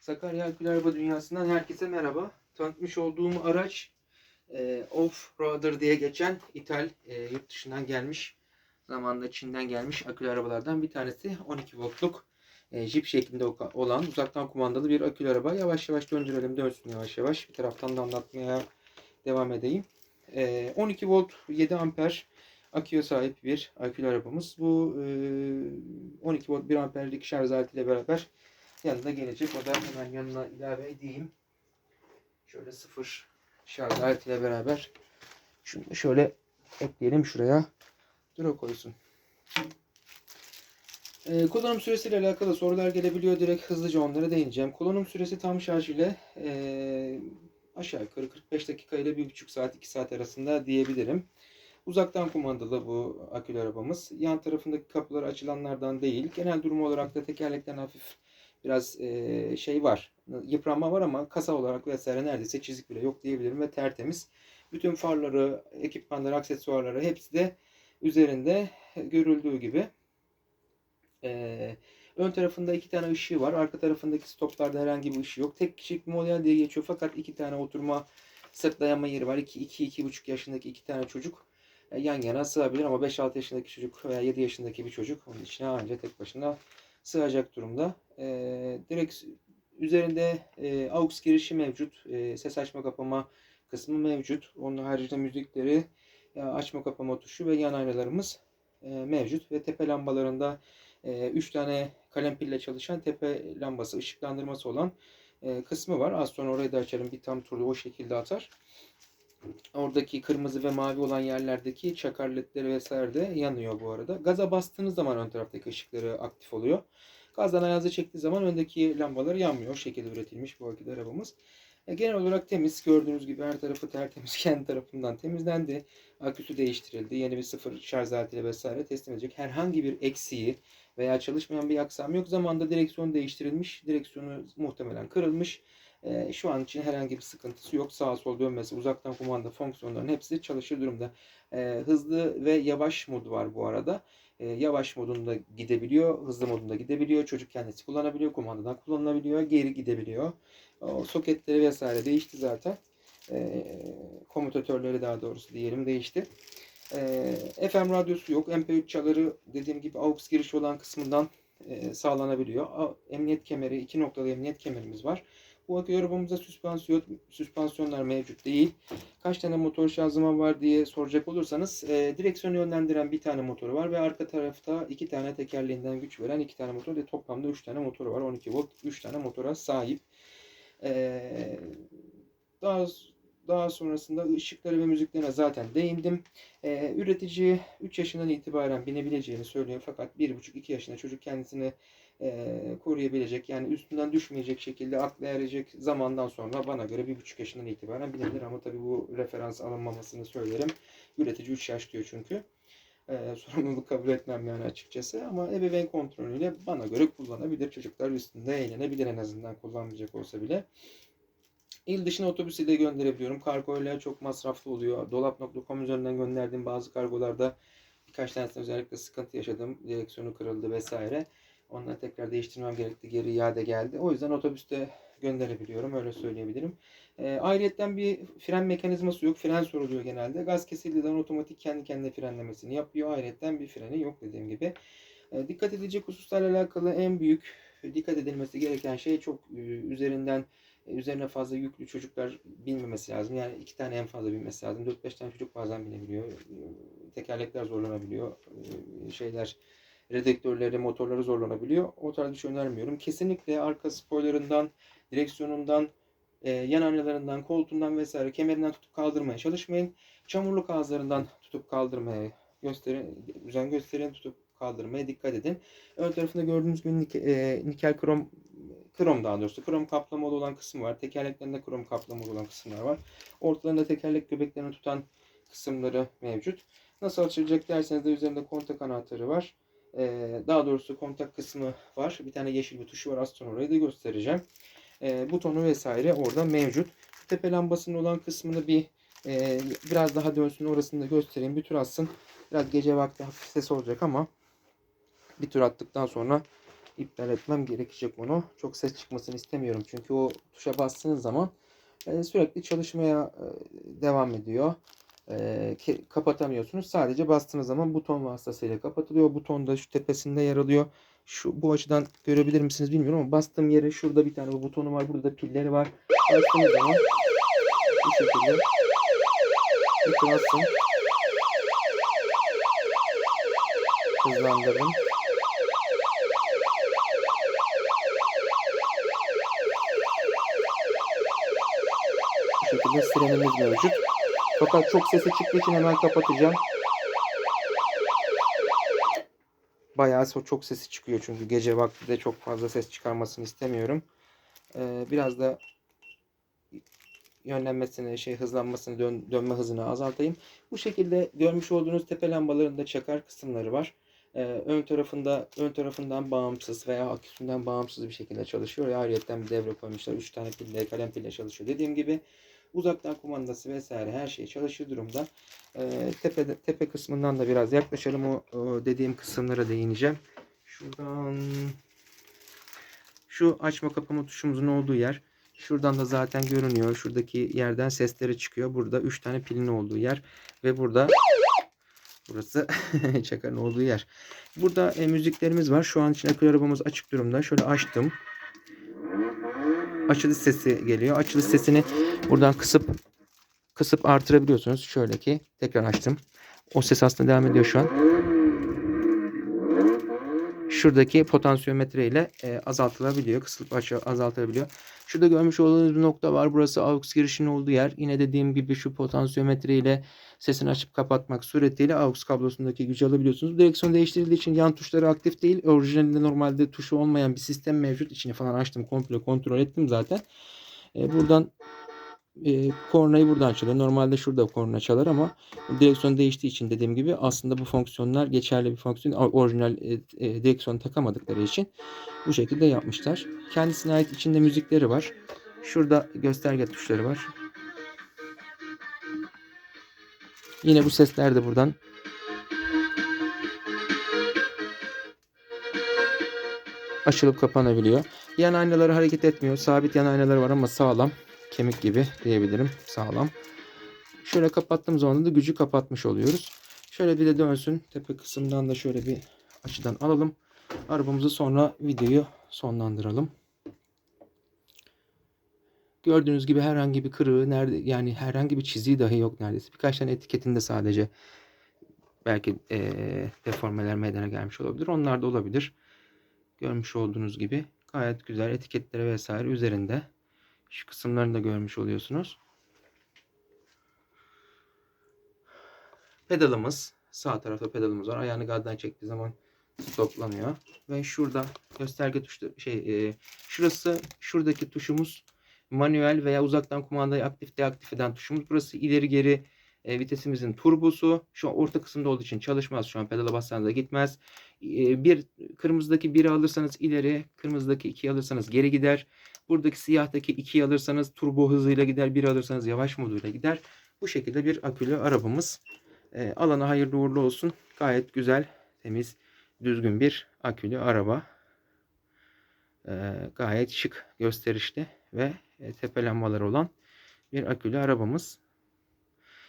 Sakarya Akül Araba Dünyası'ndan herkese merhaba. Tanıtmış olduğum araç e, Off-Roader diye geçen ithal e, yurt dışından gelmiş, zamanında Çin'den gelmiş akülü arabalardan bir tanesi. 12 voltluk e, jip şeklinde olan uzaktan kumandalı bir akülü araba. Yavaş yavaş döndürelim, dönsün yavaş yavaş. Bir taraftan da anlatmaya devam edeyim. E, 12 volt 7 amper aküye sahip bir akülü arabamız. Bu e, 12 volt 1 amperlik şarj aletiyle beraber yanında gelecek. O da hemen yanına ilave edeyim. Şöyle sıfır şarj aletiyle beraber şunu şöyle ekleyelim şuraya. Dur o koysun. Ee, kullanım süresiyle alakalı sorular gelebiliyor. Direkt hızlıca onlara değineceğim. Kullanım süresi tam şarj ile ee, aşağı yukarı 45 dakika ile 1,5 saat 2 saat arasında diyebilirim. Uzaktan kumandalı bu akülü arabamız. Yan tarafındaki kapılar açılanlardan değil. Genel durum olarak da tekerlekten hafif biraz e, şey var. Yıpranma var ama kasa olarak vesaire neredeyse çizik bile yok diyebilirim ve tertemiz. Bütün farları, ekipmanları, aksesuarları hepsi de üzerinde görüldüğü gibi. E, ön tarafında iki tane ışığı var. Arka tarafındaki stoplarda herhangi bir ışığı yok. Tek kişilik bir model diye geçiyor fakat iki tane oturma sırt dayanma yeri var. 2-2,5 yaşındaki iki tane çocuk e, yan yana sığabilir ama 5-6 yaşındaki çocuk veya 7 yaşındaki bir çocuk onun içine ancak tek başına sığacak durumda. E, direkt üzerinde e, AUX girişi mevcut. E, ses açma kapama kısmı mevcut. Onun haricinde müzikleri e, açma kapama tuşu ve yan aynalarımız e, mevcut. Ve tepe lambalarında 3 tane kalem pille çalışan tepe lambası, ışıklandırması olan e, kısmı var. Az sonra orayı da açarım. Bir tam turda o şekilde atar. Oradaki kırmızı ve mavi olan yerlerdeki çakar ledleri vesaire de yanıyor bu arada. Gaza bastığınız zaman ön taraftaki ışıkları aktif oluyor. Gazdan ayazı çektiği zaman öndeki lambalar yanmıyor. O şekilde üretilmiş bu akülü arabamız. E, genel olarak temiz. Gördüğünüz gibi her tarafı tertemiz. Kendi tarafından temizlendi. Aküsü değiştirildi. Yeni bir sıfır şarj aletiyle vesaire teslim edecek. Herhangi bir eksiği veya çalışmayan bir aksam yok. Zamanında direksiyon değiştirilmiş. Direksiyonu muhtemelen kırılmış. E, şu an için herhangi bir sıkıntısı yok. Sağa sol dönmesi, uzaktan kumanda fonksiyonların hepsi çalışır durumda. E, hızlı ve yavaş modu var bu arada. E, yavaş modunda gidebiliyor, hızlı modunda gidebiliyor. Çocuk kendisi kullanabiliyor, kumandadan kullanılabiliyor, geri gidebiliyor. O soketleri vesaire değişti zaten. E, komutatörleri daha doğrusu diyelim değişti. FM radyosu yok. MP3 çaları dediğim gibi AUX giriş olan kısmından e, sağlanabiliyor. Emniyet kemeri, iki noktalı emniyet kemerimiz var. Bu arabamızda süspansiyon, süspansiyonlar mevcut değil. Kaç tane motor şanzıman var diye soracak olursanız e, direksiyonu yönlendiren bir tane motoru var ve arka tarafta iki tane tekerleğinden güç veren iki tane motor ve toplamda üç tane motoru var. 12 volt üç tane motora sahip. E, daha daha sonrasında ışıkları ve müziklerine zaten değindim. E, üretici 3 yaşından itibaren binebileceğini söylüyor fakat 1,5-2 yaşında çocuk kendisini e, koruyabilecek yani üstünden düşmeyecek şekilde akla zamandan sonra bana göre bir buçuk yaşından itibaren binebilir ama tabii bu referans alınmamasını söylerim. Üretici 3 yaş diyor çünkü. E, sorumluluk kabul etmem yani açıkçası ama ebeveyn kontrolüyle bana göre kullanabilir. Çocuklar üstünde eğlenebilir en azından kullanmayacak olsa bile. İl dışına otobüs ile gönderebiliyorum. Kargoyla çok masraflı oluyor. Dolap.com üzerinden gönderdiğim bazı kargolarda birkaç tanesinde özellikle sıkıntı yaşadım. Direksiyonu kırıldı vesaire. Onları tekrar değiştirmem gerekti. Geri iade geldi. O yüzden otobüste gönderebiliyorum. Öyle söyleyebilirim. E, ayrıyetten bir fren mekanizması yok. Fren soruluyor genelde. Gaz kesildiği zaman otomatik kendi kendine frenlemesini yapıyor. Ayrıyetten bir freni yok dediğim gibi. E, dikkat edilecek hususlarla alakalı en büyük dikkat edilmesi gereken şey çok e, üzerinden üzerine fazla yüklü çocuklar binmemesi lazım. Yani iki tane en fazla binmesi lazım. 4-5 tane çocuk bazen binebiliyor. E, Tekerlekler zorlanabiliyor. E, Şeyler redektörleri, motorları zorlanabiliyor. O tarz bir şey önermiyorum. Kesinlikle arka spoilerından, direksiyonundan, e, yan aynalarından, koltuğundan vesaire kemerinden tutup kaldırmaya çalışmayın. Çamurluk ağızlarından tutup kaldırmaya gösterin, özen gösterin, tutup kaldırmaya dikkat edin. Ön tarafında gördüğünüz gibi nik- e, nikel krom krom daha doğrusu krom kaplamalı olan kısmı var. Tekerleklerinde krom kaplamalı olan kısımlar var. Ortalarında tekerlek göbeklerini tutan kısımları mevcut. Nasıl açılacak derseniz de üzerinde kontak anahtarı var. Ee, daha doğrusu kontak kısmı var. Bir tane yeşil bir tuşu var. Az sonra orayı da göstereceğim. Ee, butonu vesaire orada mevcut. Tepe lambasının olan kısmını bir e, biraz daha dönsün orasını da göstereyim. Bir tur atsın. Biraz gece vakti hafif ses olacak ama bir tur attıktan sonra iptal etmem gerekecek onu. Çok ses çıkmasını istemiyorum. Çünkü o tuşa bastığınız zaman e, sürekli çalışmaya e, devam ediyor. E, kapatamıyorsunuz. Sadece bastığınız zaman buton vasıtasıyla kapatılıyor. Buton da şu tepesinde yer alıyor. Şu bu açıdan görebilir misiniz bilmiyorum ama bastığım yere şurada bir tane bu butonu var. Burada da pilleri var. Bastığınız zaman bu şekilde tıklarsın. Hızlandırdım. Şekilde sirenimiz mevcut. Fakat çok sesi çıktığı için hemen kapatacağım. Bayağı çok sesi çıkıyor çünkü gece vakti de çok fazla ses çıkarmasını istemiyorum. Ee, biraz da yönlenmesini, şey hızlanmasını, dön- dönme hızını azaltayım. Bu şekilde görmüş olduğunuz tepe lambalarında çakar kısımları var. Ee, ön tarafında ön tarafından bağımsız veya aküsünden bağımsız bir şekilde çalışıyor. Ayrıyetten bir devre koymuşlar. 3 tane pille, kalem pille çalışıyor. Dediğim gibi uzaktan kumandası vesaire her şey çalışır durumda. Ee, tepe, tepe kısmından da biraz yaklaşalım. O, o dediğim kısımlara değineceğim. Şuradan şu açma kapama tuşumuzun olduğu yer. Şuradan da zaten görünüyor. Şuradaki yerden sesleri çıkıyor. Burada 3 tane pilin olduğu yer. Ve burada burası çakarın olduğu yer. Burada e, müziklerimiz var. Şu an için akülü arabamız açık durumda. Şöyle açtım. Açılış sesi geliyor. Açılış sesini buradan kısıp kısıp artırabiliyorsunuz. Şöyle ki tekrar açtım. O ses aslında devam ediyor şu an. Şuradaki potansiyometre ile e, azaltılabiliyor. Kısılıp aşağı azaltılabiliyor. Şurada görmüş olduğunuz bir nokta var. Burası AUX girişinin olduğu yer. Yine dediğim gibi şu potansiyometre ile sesini açıp kapatmak suretiyle AUX kablosundaki gücü alabiliyorsunuz. Direksiyon değiştirildiği için yan tuşları aktif değil. Orijinalinde normalde tuşu olmayan bir sistem mevcut. İçini falan açtım. Komple kontrol ettim zaten. E, buradan e, kornayı buradan çalıyor. Normalde şurada korna çalar ama direksiyon değiştiği için dediğim gibi aslında bu fonksiyonlar geçerli bir fonksiyon. Orijinal e, e, direksiyon takamadıkları için bu şekilde yapmışlar. Kendisine ait içinde müzikleri var. Şurada gösterge tuşları var. Yine bu sesler de buradan açılıp kapanabiliyor. Yan aynaları hareket etmiyor. Sabit yan aynaları var ama sağlam. Kemik gibi diyebilirim. Sağlam. Şöyle kapattığım zaman da gücü kapatmış oluyoruz. Şöyle bir de dönsün. Tepe kısımdan da şöyle bir açıdan alalım. Arabamızı sonra videoyu sonlandıralım. Gördüğünüz gibi herhangi bir kırığı nerede yani herhangi bir çiziği dahi yok neredeyse. Birkaç tane etiketinde sadece belki eee, deformeler meydana gelmiş olabilir. Onlar da olabilir. Görmüş olduğunuz gibi gayet güzel etiketleri vesaire üzerinde. Şu kısımlarını da görmüş oluyorsunuz. Pedalımız sağ tarafta pedalımız var. Ayağını gazdan çektiği zaman stoplanıyor. Ve şurada gösterge tuşu şey e, şurası şuradaki tuşumuz manuel veya uzaktan kumandayı aktif deaktif eden tuşumuz. Burası ileri geri e, vitesimizin turbosu. Şu an orta kısımda olduğu için çalışmaz. Şu an pedala bassanız da gitmez. E, bir kırmızıdaki biri alırsanız ileri, kırmızıdaki iki alırsanız geri gider. Buradaki siyahtaki 2'yi alırsanız turbo hızıyla gider. 1 alırsanız yavaş moduyla gider. Bu şekilde bir akülü arabamız. E, alana hayırlı uğurlu olsun. Gayet güzel, temiz, düzgün bir akülü araba. E, gayet şık, gösterişli ve e, tepe lambaları olan bir akülü arabamız.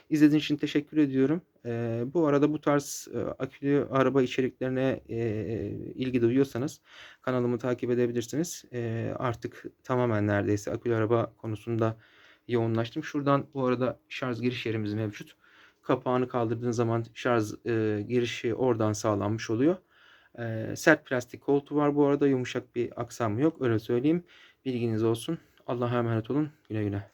İzlediğiniz için teşekkür ediyorum. E, bu arada bu tarz e, akülü araba içeriklerine e, ilgi duyuyorsanız kanalımı takip edebilirsiniz. E, artık tamamen neredeyse akülü araba konusunda yoğunlaştım. Şuradan bu arada şarj giriş yerimiz mevcut. Kapağını kaldırdığın zaman şarj e, girişi oradan sağlanmış oluyor. E, sert plastik koltuğu var bu arada. Yumuşak bir aksam yok. Öyle söyleyeyim. Bilginiz olsun. Allah'a emanet olun. Güle güle.